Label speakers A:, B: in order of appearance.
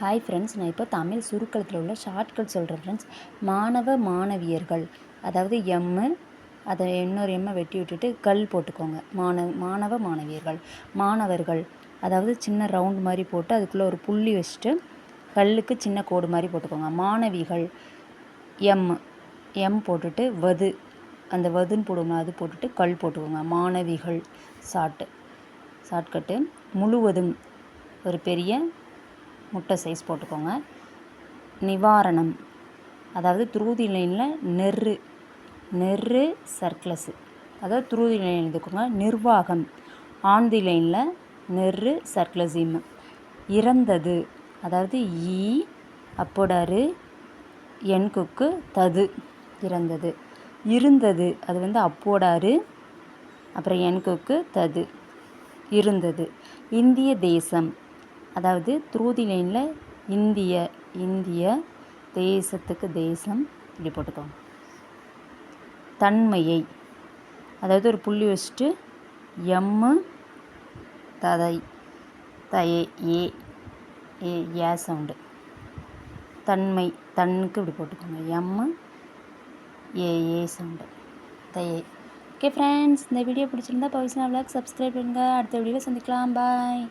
A: Hi friends நான் இப்போ தமிழ் சுருக்கத்தில் உள்ள ஷார்ட்கட் சொல்கிறேன் ஃப்ரெண்ட்ஸ் மாணவ மாணவியர்கள். அதாவது எம்மு அதை இன்னொரு எம்மை வெட்டி விட்டுட்டு கல் போட்டுக்கோங்க. மாணவ மாணவ மாணவியர்கள். மாணவர்கள் அதாவது சின்ன ரவுண்ட் மாதிரி போட்டு அதுக்குள்ளே ஒரு புள்ளி வச்சுட்டு கல்லுக்கு சின்ன கோடு மாதிரி போட்டுக்கோங்க. மாணவிகள் எம் எம் போட்டுட்டு வது. அந்த வதுன்னு போடுவோங்க அது போட்டுட்டு கல் போட்டுக்கோங்க. மாணவிகள் ஷார்ட்டு ஷார்ட்கட்டு முழுவதும் ஒரு பெரிய முட்டை சைஸ் போட்டுக்கோங்க. நிவாரணம். அதாவது துருதி லைனில் நெர்ரு நெர்ரு சர்க்ளஸு அதாவது துருதி லைன் எழுதிக்கோங்க. நிர்வாகம். ஆந்தி லைனில் நெர்ரு சர்க்ளஸிம் இறந்தது. அதாவது ஈ அப்போடாரு என் குக்கு தது. இறந்தது. இருந்தது. அது வந்து அப்போடாரு அப்புறம் என் குக்கு தது. இருந்தது. இந்திய தேசம். அதாவது த்ரூதி லைனில் இந்திய இந்திய தேசத்துக்கு தேசம் இப்படி போட்டுக்கோங்க. தன்மையை அதாவது ஒரு புள்ளி வச்சுட்டு எம்மு ததை தயே ஏ ஏ ஏ சவுண்டு தன்மை தன்னுக்கு இப்படி போட்டுக்கோங்க. எம்மு ஏ ஏ சவுண்டு தயே. ஓகே ஃப்ரெண்ட்ஸ் இந்த வீடியோ பிடிச்சிருந்தா பவிஸ்னா விளாக் சப்ஸ்கிரைப் பண்ணுங்கள் அடுத்த வீடியோவில் சந்திக்கலாம். பாய்